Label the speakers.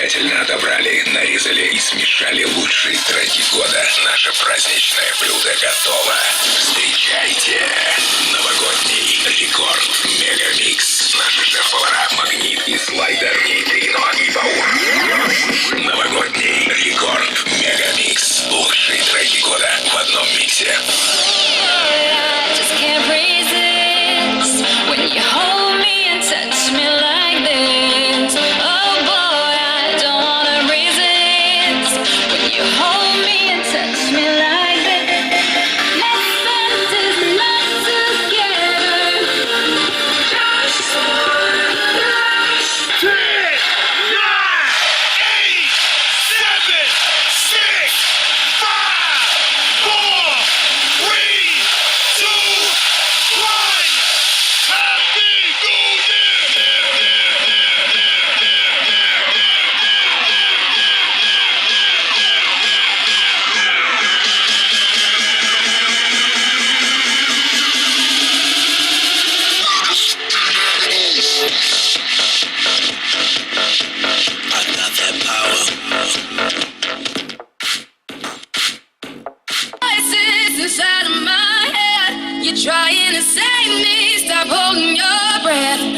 Speaker 1: тщательно отобрали, нарезали и смешали лучшие треки года. Наше праздничное блюдо готово. Встречайте! Новогодний рекорд Мегамикс. Наши шеф-повара Магнит и Слайдер, Нейтрино
Speaker 2: voices inside of my head. You're trying to save me. Stop holding your breath.